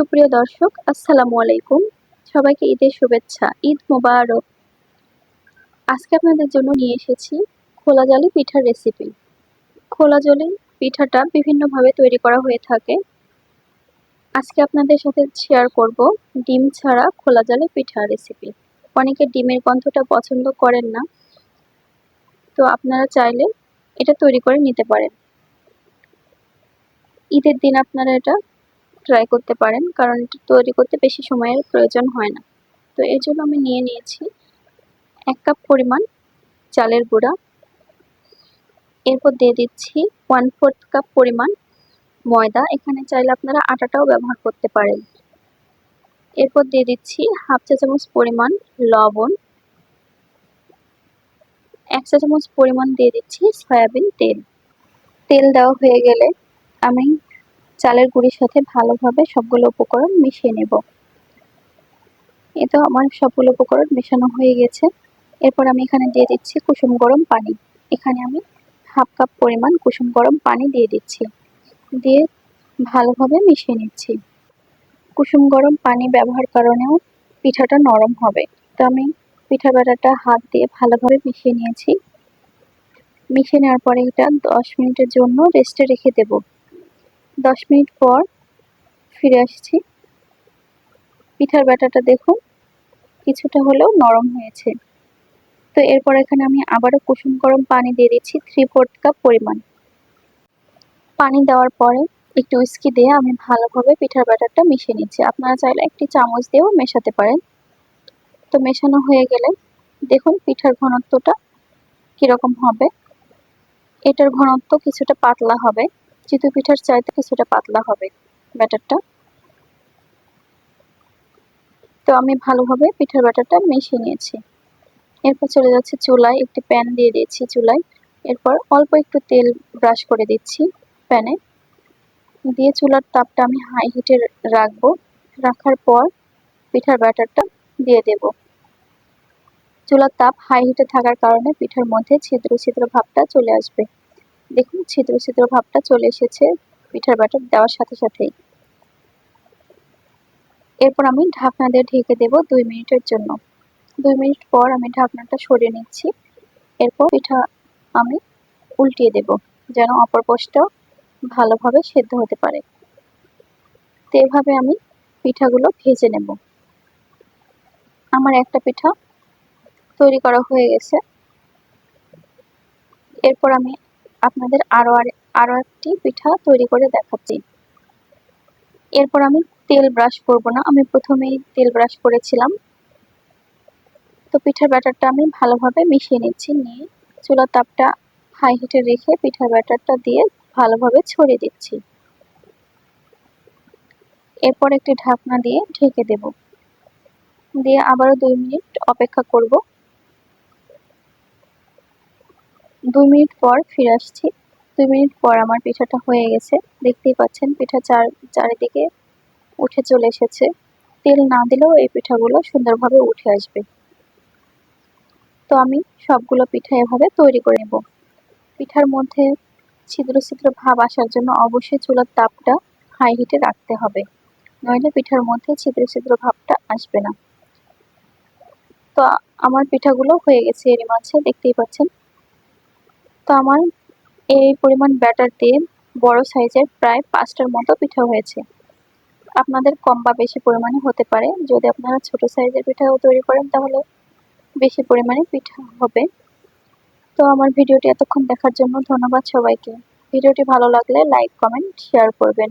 সুপ্রিয় দর্শক, আসসালামু আলাইকুম। সবাইকে ঈদের শুভেচ্ছা, ঈদ মোবারক। আজকে আপনাদের জন্য নিয়ে এসেছি খোলা জলে পিঠার রেসিপি খোলা জলে পিঠাটা বিভিন্নভাবে তৈরি করা হয়ে থাকে। আজকে আপনাদের সাথে শেয়ার করব ডিম ছাড়া খোলা জলে পিঠা রেসিপি অনেকে ডিমের গন্ধটা পছন্দ করেন না। তো আপনারা চাইলে এটা তৈরি করে নিতে পারেন। ঈদের দিন আপনারা এটা ট্রাই করতে পারেন, কারণ এটা তৈরি করতে বেশি সময়ের প্রয়োজন হয় না। তো এর জন্য আমি নিয়ে নিয়েছি এক কাপ পরিমাণ চালের গুঁড়া। এরপর দিয়ে দিচ্ছি ওয়ান ফোর্থ কাপ পরিমাণ ময়দা। এখানে চাইলে আপনারা আটাটাও ব্যবহার করতে পারেন। এরপর দিয়ে দিচ্ছি হাফ চা চামচ পরিমাণ লবণ। এক চা চামচ পরিমাণ দিয়ে দিচ্ছি সয়াবিন তেল। তেল দেওয়া হয়ে গেলে আমি চালের গুঁড়ির সাথে ভালোভাবে সবগুলো উপকরণ মিশিয়ে নেব। এ তো আমার সবগুলো উপকরণ মেশানো হয়ে গেছে। এরপর আমি এখানে দিয়ে দিচ্ছি কুসুম গরম পানি। এখানে আমি হাফ কাপ পরিমাণ কুসুম গরম পানি দিয়ে দিচ্ছি। দিয়ে ভালোভাবে মিশিয়ে নিচ্ছি। কুসুম গরম পানি ব্যবহার কারণেও পিঠাটা নরম হবে। তো আমি পিঠা ব্যাটাটা হাত দিয়ে ভালোভাবে মিশিয়ে নিয়েছি। মিশিয়ে নেওয়ার পরে এটা দশ মিনিটের জন্য রেস্টে রেখে দেব। দশ মিনিট পর ফিরে আসছি। পিঠার ব্যাটাটা দেখুন, কিছুটা হলেও নরম হয়েছে। তো এরপর এখানে আমি আবারও কুসুম গরম পানি দিয়ে দিচ্ছি থ্রি ফোর্থ কাপ পরিমাণ। পানি দেওয়ার পরে একটু উস্কি দিয়ে আমি ভালোভাবে পিঠার ব্যাটারটা মিশিয়ে নিচ্ছি। আপনারা চাইলে একটি চামচ দিয়েও মেশাতে পারেন। তো মেশানো হয়ে গেলে দেখুন পিঠার ঘনত্বটা কীরকম হবে। এটার ঘনত্ব কিছুটা পাতলা হবে। চিতু পিঠার চাইতে কিছুটা পাতলা হবে ব্যাটারটা। তো আমি ভালোভাবে পিঠার ব্যাটারটা মিশিয়ে নিয়েছি। এরপর চলে যাচ্ছে চুলায়, একটি প্যান দিয়ে দিয়েছি চুলায়। এরপর অল্প একটু তেল ব্রাশ করে দিচ্ছি প্যানে। দিয়ে চুলার তাপটা আমি হাই হিটে রাখব। রাখার পর পিঠার ব্যাটারটা দিয়ে দেব। চুলার তাপ হাই হিটে থাকার কারণে পিঠার মধ্যে ছিদ্র ছিদ্র ভাবটা চলে আসবে। দেখুন, ছিদ্র ছিদ্র ভাবটা চলে এসেছে। পিঠার ব্যাটার দেওয়ার সাথে সাথেই। এরপর আমি ঢাকনা দিয়ে ঢেকে দেব দুই মিনিটের জন্য। দুই মিনিট পর আমি ঢাকনাটা সরিয়ে নিচ্ছি। এরপর পিঠা আমি উল্টিয়ে দেব, যেন অপর পোষটাও ভালোভাবে সেদ্ধ হতে পারে। তো এভাবে আমি পিঠাগুলো ভেজে নেব। আমার একটা পিঠা তৈরি করা হয়ে গেছে। এরপর আমি আপনাদের আরও আর একটি পিঠা তৈরি করে দেখাচ্ছি। এরপর আমি তেল ব্রাশ করব না, আমি প্রথমেই তেল ব্রাশ করেছিলাম। তো পিঠার ব্যাটারটা আমি ভালোভাবে মিশিয়ে নিচ্ছি, নিয়ে চুলার তাপটা হাই হিটে রেখে পিঠার ব্যাটারটা দিয়ে ভালোভাবে ছড়িয়ে দিচ্ছি। এরপর একটি ঢাকনা দিয়ে ঢেকে দেব। দিয়ে আবারও দুই মিনিট অপেক্ষা করব। দুই মিনিট পর ফিরে আসছি। দুই মিনিট পর আমার পিঠাটা হয়ে গেছে। দেখতেই পাচ্ছেন, পিঠা চার, চারিদিকে উঠে চলে এসেছে। তেল না দিলেও এই পিঠাগুলো সুন্দরভাবে উঠে আসবে। তো আমি সবগুলো পিঠা এভাবে তৈরি করে নেব। পিঠার মধ্যে ছিদ্র ছিদ্র ভাব আসার জন্য অবশ্যই চুলার তাপটা হাই হিটে রাখতে হবে। নইলে পিঠার মধ্যে ছিদ্র ছিদ্র ভাবটা আসবে না। তো আমার পিঠাগুলো হয়ে গেছে এর মাঝে। দেখতেই পাচ্ছেন তো আমার এই পরিমাণ ব্যাটার দিয়ে বড় সাইজের প্রায় পাঁচটার মতো পিঠা হয়েছে। আপনাদের কম বা বেশি পরিমাণে হতে পারে। যদি আপনারা ছোট সাইজের পিঠাও তৈরি করেন, তাহলে বেশি পরিমাণে পিঠা হবে। তো আমার ভিডিওটি এতক্ষণ দেখার জন্য ধন্যবাদ সবাইকে। ভিডিওটি ভালো লাগলে লাইক, কমেন্ট, শেয়ার করবেন।